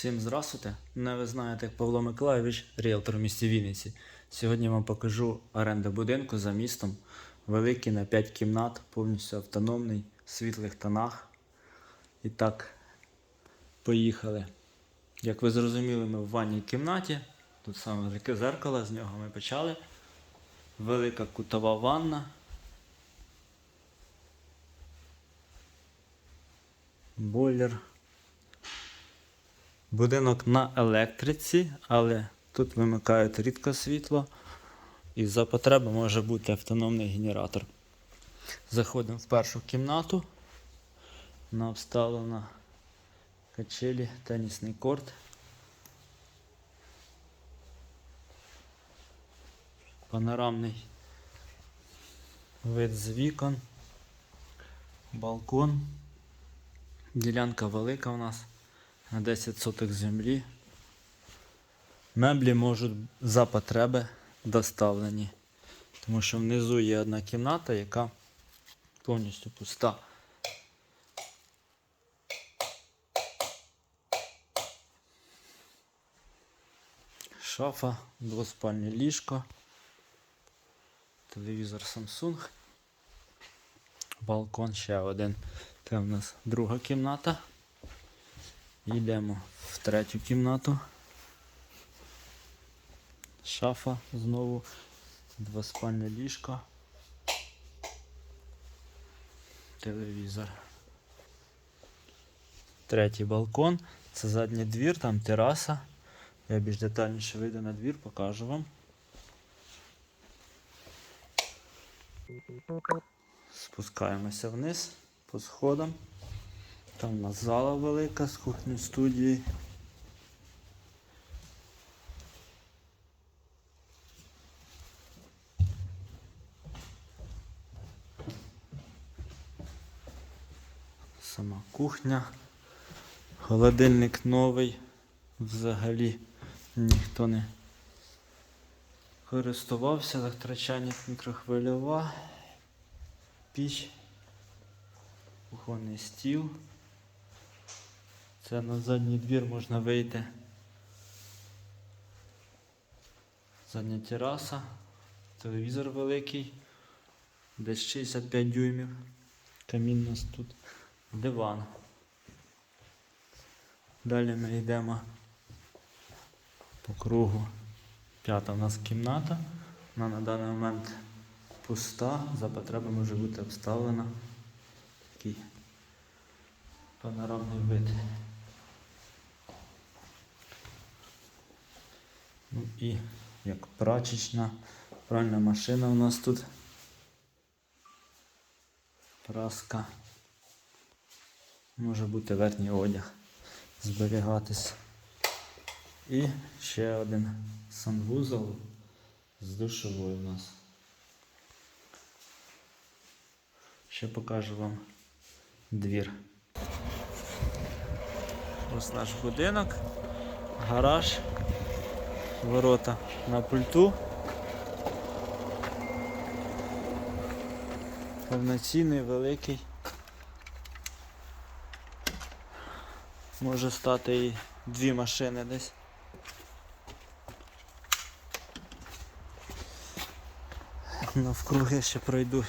Всім здравствуйте! Мене ви знаєте Павло Миколайович, ріелтор в місті Вінниці. Сьогодні вам покажу оренду будинку за містом. Великий на 5 кімнат, повністю автономний, в світлих тонах. І так, поїхали. Як ви зрозуміли, ми в ванній кімнаті. Тут саме велике зеркало, з нього ми почали. Велика кутова ванна. Бойлер. Будинок на електриці, але тут вимикають рідко світло. І за потреби може бути автономний генератор. Заходимо в першу кімнату. Вона обставлена качелі, тенісний корт. Панорамний вид з вікон. Балкон. Ділянка велика у нас на 10 соток землі. Меблі можуть за потреби доставлені. Тому що внизу є одна кімната, яка повністю пуста. Шафа, двоспальне ліжко, телевізор Samsung, балкон ще один. Це в нас друга кімната. Йдемо в третю кімнату. Шафа знову, двоспальне ліжко, телевізор. Третій балкон. Це задній двір, там тераса. Я більш детальніше вийду на двір, покажу вам. Спускаємося вниз по сходам. Там у нас зала велика з кухні студії. Сама кухня. Холодильник новий. Взагалі ніхто не користувався. Електрочайник мікрохвильова. Піч. Кухонний стіл. Це на задній двір можна вийти. Задня тераса, телевізор великий, десь 65 дюймів. Камін у нас тут, диван. Далі ми йдемо по кругу. П'ята у нас кімната. Вона на даний момент пуста, за потреби може бути обставлена. Такий панорамний вид. І як прачечна, пральна машина у нас тут. Праска. Може бути верхній одяг зберігатись. І ще один санвузол з душовою у нас. Ще покажу вам двір. Ось наш будинок, гараж, ворота на пульту. Повноцінний, великий. Може стати і дві машини десь. Навкруги ще пройду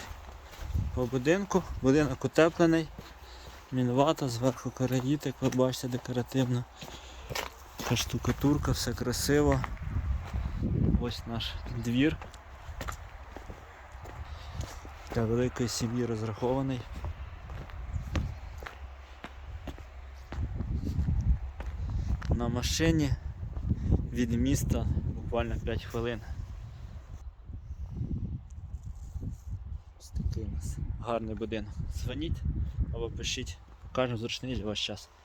по будинку. Будинок утеплений. Мінвата, зверху караїт, як ви бачите, декоративна. Така штукатурка, все красиво. Ось наш двір. Для великої сім'ї розрахований. На машині від міста буквально 5 хвилин. Ось такий у нас гарний будинок. Дзвоніть або пишіть, покажемо зручний для вас час.